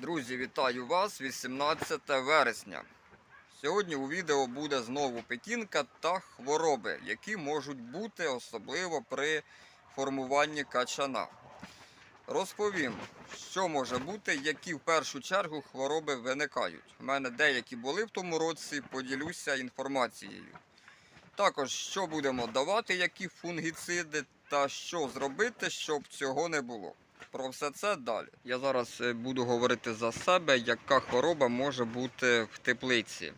Друзі, вітаю вас 18 вересня. Сьогодні у відео буде знову пекінка та хвороби, які можуть бути особливо при формуванні качана. Розповім, що може бути, які в першу чергу хвороби виникають. У мене деякі були в тому році, поділюся інформацією. Також, що будемо давати, які фунгіциди та що зробити, щоб цього не було. Про все це далі. Я зараз е, буду говорити за себе, яка хвороба може бути в теплиці.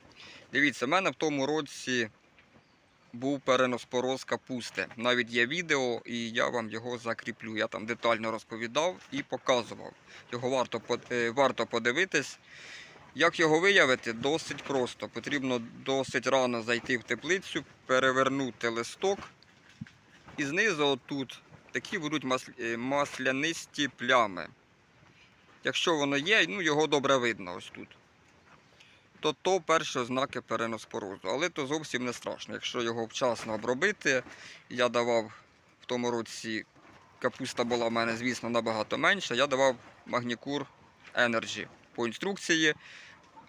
Дивіться, в мене в тому році був переноспороз капусти. Навіть є відео, і я вам його закріплю. Я там детально розповідав і показував. Його варто, е, варто подивитись. Як його виявити? Досить просто. Потрібно досить рано зайти в теплицю, перевернути листок. І знизу отут такі будуть е, маслянисті плями. Якщо воно є, ну його добре видно ось тут. То то перші ознаки переноспорозу. Але то зовсім не страшно. Якщо його вчасно обробити, я давав в тому році, капуста була в мене, звісно, набагато менша, я давав Магнікур Energy по інструкції.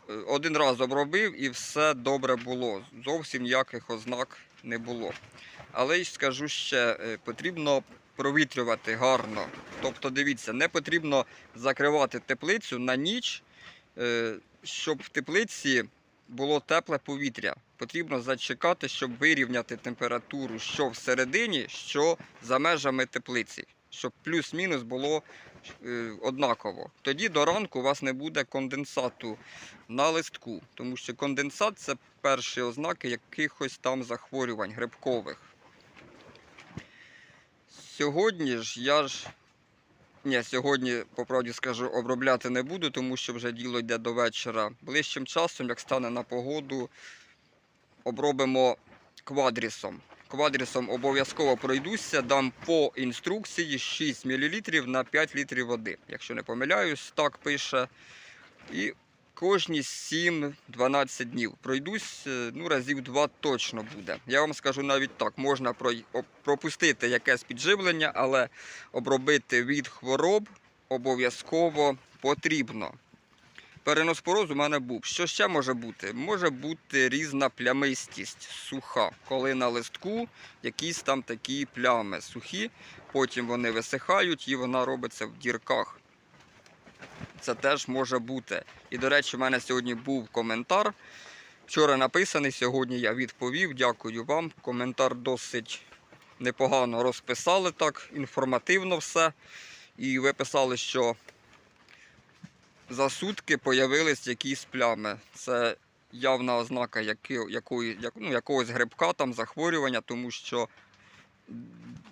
Е, Один раз обробив і все добре було. Зовсім ніяких ознак не було. Але скажу ще, е, потрібно провітрювати гарно. Тобто, дивіться, не потрібно закривати теплицю на ніч, е, щоб в теплиці було тепле повітря. Потрібно зачекати, щоб вирівняти температуру що всередині, що за межами теплиці, щоб плюс-мінус було е, однаково. Тоді до ранку у вас не буде конденсату на листку, тому що конденсат це перші ознаки якихось там захворювань грибкових. Сьогодні ж я ж. Ні, сьогодні, по правді скажу, обробляти не буду, тому що вже діло йде до вечора. Ближчим часом, як стане на погоду, обробимо квадрісом. Квадрісом обов'язково пройдуся, дам по інструкції 6 мл на 5 літрів води. Якщо не помиляюсь, так пише. І кожні 7-12 днів. Пройдусь, е, ну, разів 2 точно буде. Я вам скажу навіть так, можна пропустити якесь підживлення, але обробити від хвороб обов'язково потрібно. Переноспороз у мене був. Що ще може бути? Може бути різна плямистість суха, коли на листку якісь там такі плями сухі, потім вони висихають і вона робиться в дірках. Це теж може бути. І, до речі, у мене сьогодні був коментар. Вчора написаний, сьогодні я відповів. Дякую вам. Коментар досить непогано розписали так, інформативно все. І ви писали, що за сутки появились якісь плями. Це явна ознака якої, як, ну, якогось грибка, там, захворювання, тому що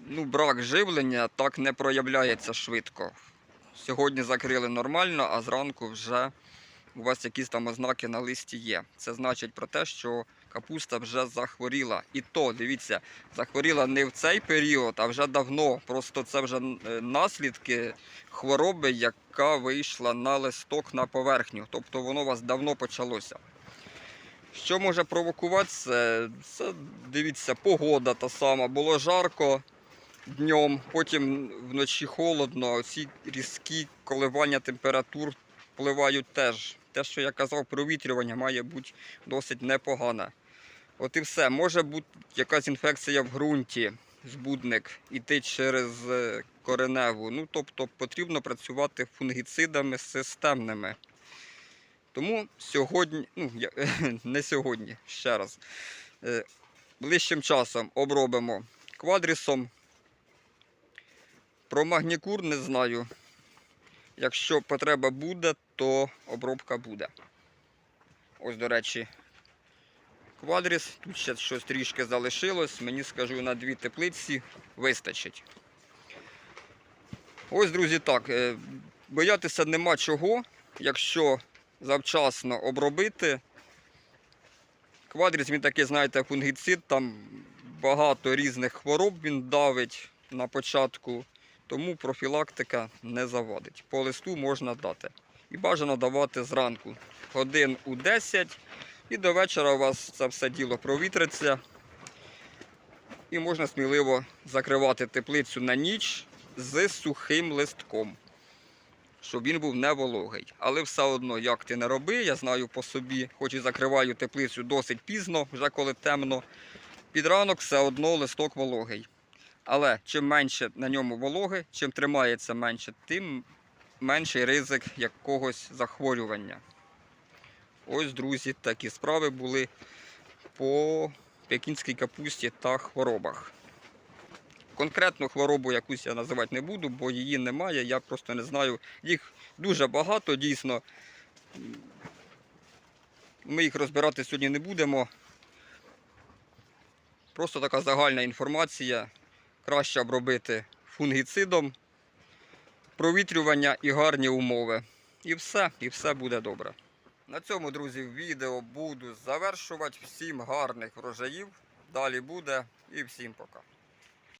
ну, брак живлення так не проявляється швидко. Сьогодні закрили нормально, а зранку вже у вас якісь там ознаки на листі є. Це значить про те, що капуста вже захворіла. І то, дивіться, захворіла не в цей період, а вже давно. Просто це вже е, наслідки хвороби, яка вийшла на листок на поверхню. Тобто воно у вас давно почалося. Що може провокувати це? Це дивіться, погода та сама. Було жарко днем, потім вночі холодно. Ці різкі коливання температур впливають теж. Те, що я казав, провітрювання має бути досить непогане. От і все. Може бути якась інфекція в ґрунті, збудник, іти через е, кореневу. Ну, тобто потрібно працювати фунгіцидами системними. Тому сьогодні, ну, я, не сьогодні, ще раз, е, ближчим часом обробимо квадрісом. Про магнікур не знаю. Якщо потреба буде, то обробка буде. Ось, до речі, квадріс. Тут ще щось трішки залишилось. Мені скажу, на дві теплиці вистачить. Ось, друзі, так. е, Боятися нема чого, якщо завчасно обробити. Квадріс, він такий, знаєте, фунгіцид, там багато різних хвороб він давить на початку, тому профілактика не завадить. По листу можна дати. І бажано давати зранку годин у 10, і до вечора у вас це все діло провітриться. І можна сміливо закривати теплицю на ніч з сухим листком. щоб він був не вологий. Але все одно, як ти не роби, я знаю по собі, хоч і закриваю теплицю досить пізно, вже коли темно. Під ранок все одно листок вологий. Але чим менше на ньому вологи, чим тримається менше, тим менший ризик якогось захворювання. Ось, друзі, такі справи були по пекінській капусті та хворобах. Конкретну хворобу якусь я називати не буду, бо її немає, я просто не знаю. Їх дуже багато, дійсно. Ми їх розбирати сьогодні не будемо. Просто така загальна інформація. Краще обробити фунгіцидом, провітрювання і гарні умови. І все, і все буде добре. На цьому, друзі, відео буду завершувати. Всім гарних врожаїв. Далі буде і всім пока.